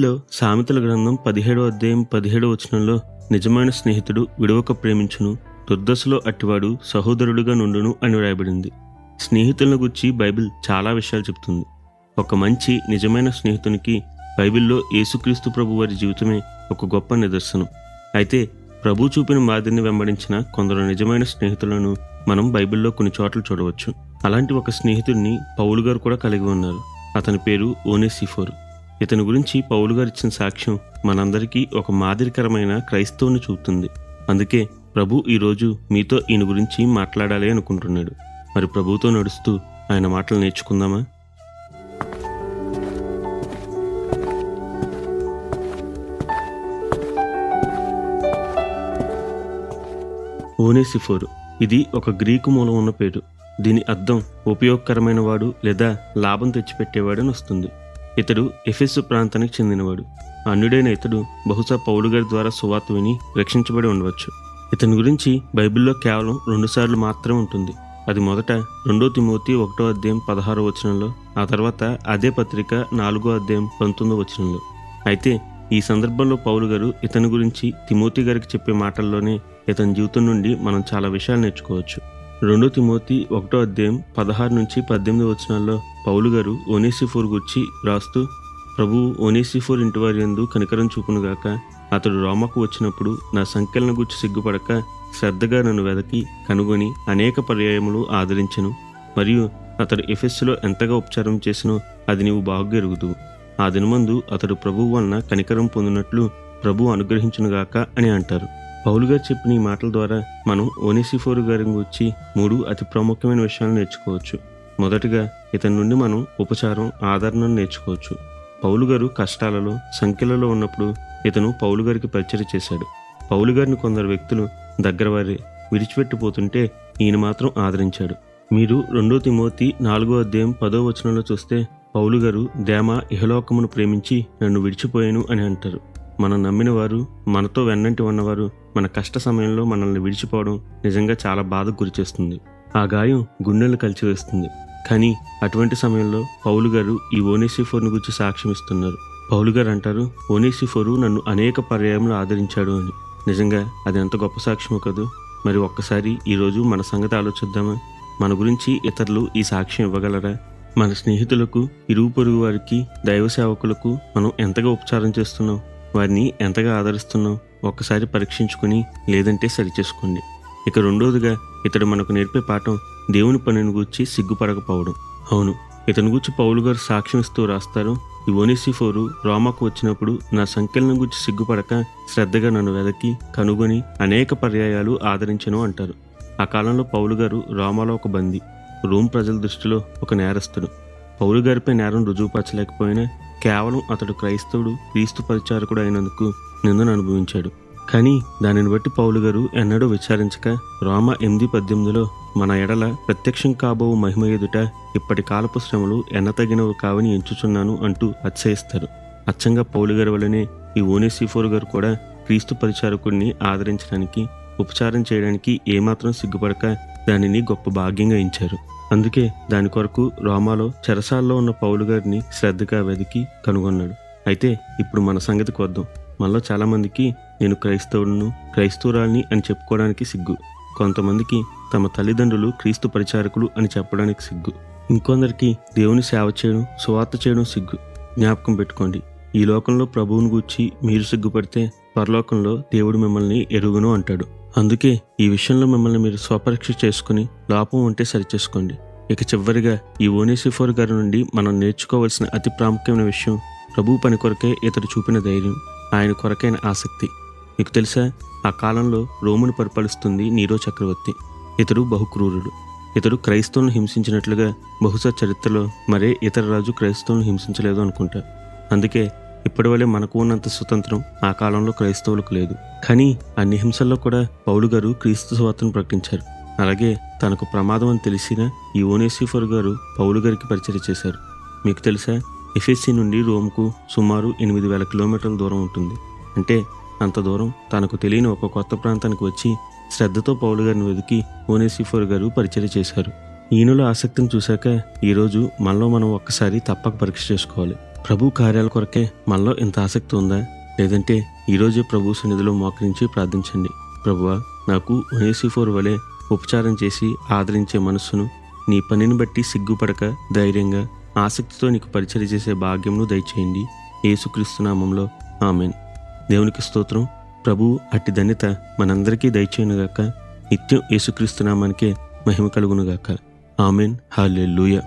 బైబిల్లో సామెతల గ్రంథం పదిహేడో అధ్యాయం పదిహేడో వచనంలో నిజమైన స్నేహితుడు విడవక ప్రేమించును దుర్దశలో అట్టివాడు సహోదరుడుగా నుండును అని వ్రాయబడింది. స్నేహితులను గురించి బైబిల్ చాలా విషయాలు చెప్తుంది. ఒక మంచి నిజమైన స్నేహితునికి బైబిల్లో యేసుక్రీస్తు ప్రభు వారి జీవితమే ఒక గొప్ప నిదర్శనం. అయితే ప్రభు చూపిన మాదిరిని వెంబడించిన కొందరు నిజమైన స్నేహితులను మనం బైబిల్లో కొన్ని చోట్ల చూడవచ్చు. అలాంటి ఒక స్నేహితుడిని పౌలు గారు కూడా కలిగి ఉన్నారు. అతని పేరు ఓనేసిఫోర్. ఇతని గురించి పౌలు గారు ఇచ్చిన సాక్ష్యం మనందరికీ ఒక మాదిరికరమైన క్రైస్తవుని చూపుతుంది. అందుకే ప్రభు ఈరోజు మీతో ఈయన గురించి మాట్లాడాలి అనుకుంటున్నాడు. మరి ప్రభుతో నడుస్తూ ఆయన మాటలు నేర్చుకుందామా? ఓనేసిఫోరు. ఇది ఒక గ్రీకు మూలం ఉన్న పేరు. దీని అర్థం ఉపయోగకరమైన వాడు లేదా లాభం తెచ్చిపెట్టేవాడు అని వస్తుంది. ఇతడు ఎఫెస్సు ప్రాంతానికి చెందినవాడు. అన్యుడైన ఇతడు బహుశా పౌలు గారి ద్వారా సువార్త విని రక్షించబడి ఉండవచ్చు. ఇతని గురించి బైబిల్లో కేవలం రెండుసార్లు మాత్రమే ఉంటుంది. అది మొదట రెండో తిమోతి ఒకటో అధ్యాయం పదహారో వచనంలో ఆ తర్వాత అదే పత్రిక నాలుగో అధ్యాయం పంతొమ్మిదో వచనంలో. అయితే ఈ సందర్భంలో పౌలు గారు ఇతని గురించి తిమోతి గారికి చెప్పే మాటల్లోనే ఇతని జీవితం నుండి మనం చాలా విషయాలు నేర్చుకోవచ్చు. రెండో తిమోతి ఒకటో అధ్యాయం పదహారు నుంచి పద్దెనిమిది వచనాల్లో పౌలు గారు ఓనేసిఫోర్ గురించి రాస్తూ ప్రభువు ఓనేసిఫోర్ ఇంటి వారి యందు కనికరం చూపునుగాక అతడు రోమకు వచ్చినప్పుడు నా సంఖ్యలను గుర్చి సిగ్గుపడక శ్రద్ధగా నన్ను వెదకి కనుగొని అనేక పర్యాయములు ఆదరించెను. మరియు అతడు ఎఫెస్సులో ఎంతగా ఉపచారం చేసినో అది నీవు బాగా ఆ దినమందు అతడు ప్రభువు వలన కనికరం పొందినట్లు ప్రభు అనుగ్రహించునుగాక అని అంటారు. పౌలు గారు చెప్పిన ఈ మాటల ద్వారా మనం ఓనేసిఫోరు గారి గురించి మూడు అతి ప్రాముఖ్యమైన విషయాలు నేర్చుకోవచ్చు. మొదటగా ఇతని నుండి మనం ఉపచారం ఆదరణను నేర్చుకోవచ్చు. పౌలు గారు కష్టాలలో సంఖ్యలలో ఉన్నప్పుడు ఇతను పౌలు గారికి పరిచయం చేశాడు. పౌలు గారిని కొందరు వ్యక్తులు దగ్గర వారి విడిచిపెట్టిపోతుంటే ఈయన మాత్రం ఆదరించాడు. మీరు రెండో తిమోతి నాలుగో అధ్యాయం పదో వచనంలో చూస్తే పౌలు గారు దేమ ఇహలోకమును ప్రేమించి నన్ను విడిచిపోయాను అని అంటారు. మనం నమ్మిన వారు మనతో వెన్నంటి ఉన్నవారు మన కష్ట సమయంలో మనల్ని విడిచిపోవడం నిజంగా చాలా బాధకు గురిచేస్తుంది ఆ గాయం గుండెలు కలిచివేస్తుంది కానీ అటువంటి సమయంలో పౌలు గారు ఈ ఓనేసిఫోర్ను గురించి సాక్ష్యం ఇస్తున్నారు. పౌలు గారు అంటారు ఓనేసిఫోరు నన్ను అనేక పర్యాయములు ఆదరించాడు అని. నిజంగా అది ఎంత గొప్ప సాక్ష్యమో కదూ. మరి ఒక్కసారి ఈరోజు మన సంగతి ఆలోచిద్దామా? మన గురించి ఇతరులు ఈ సాక్ష్యం ఇవ్వగలరా? మన స్నేహితులకు ఇరుగు పొరుగు వారికి దైవ సేవకులకు మనం ఎంతగా ఉపచారం చేస్తున్నాం? వారిని ఎంతగా ఆదరిస్తున్నావు? ఒక్కసారి పరీక్షించుకొని లేదంటే సరిచేసుకోండి. ఇక రెండోదిగా ఇతడు మనకు నేర్పే పాఠం దేవుని పనిని గూర్చి సిగ్గుపడకపోవడం. అవును ఇతని గూర్చి పౌలు గారు సాక్ష్యం ఇస్తూ రాస్తారు ఈ ఓనిసిఫోరు రోమాకు వచ్చినప్పుడు నా సంఖ్యలను గురించి సిగ్గుపడక శ్రద్ధగా నన్ను వెదకి కనుగొని అనేక పర్యాయాలు ఆదరించను అంటారు. ఆ కాలంలో పౌలు గారు రోమాలో ఒక బంది రోమ్ ప్రజల దృష్టిలో ఒక నేరస్తుడు. పౌలు గారిపై నేరం రుజువుపరచలేకపోయినా కేవలం అతడు క్రైస్తవుడు క్రీస్తు పరిచారకుడు అయినందుకు నిందను అనుభవించాడు. కానీ దానిని బట్టి పౌలు గారు ఎన్నడూ విచారించక రోమ ఎనిమిది పద్దెనిమిదిలో మన ఎడల ప్రత్యక్షం కాబో మహిమ ఎదుట ఇప్పటి కాలపు శ్రమలు ఎన్నతగినవి కావని ఎంచుచున్నాను అంటూ అతిశయిస్తారు. అచ్చంగా పౌలు గారి వల్లనే ఈ ఓనేసిఫోర్ గారు కూడా క్రీస్తు పరిచారకుడిని ఆదరించడానికి ఉపచారం చేయడానికి ఏమాత్రం సిగ్గుపడక దానిని గొప్ప భాగ్యంగా ఇచ్చారు అందుకే దాని కొరకు రోమాలో చెరసాల్లో ఉన్న పౌలు గారిని శ్రద్ధగా వెతికి కనుగొన్నాడు. అయితే ఇప్పుడు మన సంగతికి వద్దాం. మనలో చాలామందికి నేను క్రైస్తవులను క్రైస్తవురాల్ని అని చెప్పుకోవడానికి సిగ్గు. కొంతమందికి తమ తల్లిదండ్రులు క్రీస్తు పరిచారకులు అని చెప్పడానికి సిగ్గు. ఇంకొందరికి దేవుని సేవ చేయడం సువార్త చేయడం సిగ్గు. జ్ఞాపకం పెట్టుకోండి ఈ లోకంలో ప్రభువుని గూర్చి మీరు సిగ్గుపడితే పరలోకంలో దేవుడు మిమ్మల్ని ఎరుగును అంటాడు. అందుకే ఈ విషయంలో మిమ్మల్ని మీరు స్వపరీక్ష చేసుకుని లోపం ఉంటే సరిచేసుకోండి. ఇక చివరిగా ఈ ఓనేసిఫోర్ గారి నుండి మనం నేర్చుకోవాల్సిన అతి ప్రాముఖ్యమైన విషయం ప్రభు పని కొరకే ఇతడు చూపిన ధైర్యం ఆయన కొరకైన ఆసక్తి. మీకు తెలుసా ఆ కాలంలో రోమును పరిపాలిస్తుంది నీరో చక్రవర్తి. ఇతడు బహుక్రూరుడు. ఇతడు క్రైస్తవులను హింసించినట్లుగా బహుశా చరిత్రలో మరే ఇతర రాజు క్రైస్తవులను హింసించలేదు అనుకుంటా. అందుకే ఇప్పటివలే మనకు ఉన్నంత స్వతంత్రం ఆ కాలంలో క్రైస్తవులకు లేదు. కానీ అన్ని హింసల్లో కూడా పౌలు గారు క్రీస్తు స్వార్థను ప్రకటించారు. అలాగే తనకు ప్రమాదం అని తెలిసిన ఈ ఓనేసిఫర్ గారు పౌలు గారికి పరిచయం చేశారు. మీకు తెలుసా? ఎఫ్ఎస్సి నుండి రోమ్కు సుమారు ఎనిమిది వేల కిలోమీటర్ల దూరం ఉంటుంది. అంటే అంత దూరం తనకు తెలియని ఒక కొత్త ప్రాంతానికి వచ్చి శ్రద్ధతో పౌలు గారిని వెతికి ఓనేసిఫర్ గారు పరిచయం చేశారు. ఈయనలో ఆసక్తిని చూశాక ఈరోజు మనలో మనం ఒక్కసారి తప్పక పరీక్ష చేసుకోవాలి. ప్రభు కార్యాల కొరకే మనలో ఇంత ఆసక్తి ఉందా? లేదంటే ఈరోజే ప్రభు సన్నిధిలో మోకరించి ప్రార్థించండి. ప్రభువా నాకు ఒనేసిఫోర్ వలె ఉపచారం చేసి ఆదరించే మనస్సును నీ పనిని బట్టి సిగ్గుపడక ధైర్యంగా ఆసక్తితో నీకు పరిచయం చేసే భాగ్యంను దయచేయండి. యేసుక్రీస్తు నామంలో ఆమెన్. దేవునికి స్తోత్రం. ప్రభు అట్టి ధన్యత మనందరికీ దయచేయునుగాక. నిత్యం యేసుక్రీస్తు నామానికే మహిమ కలుగునుగాక. ఆమెన్. హాలెలూయా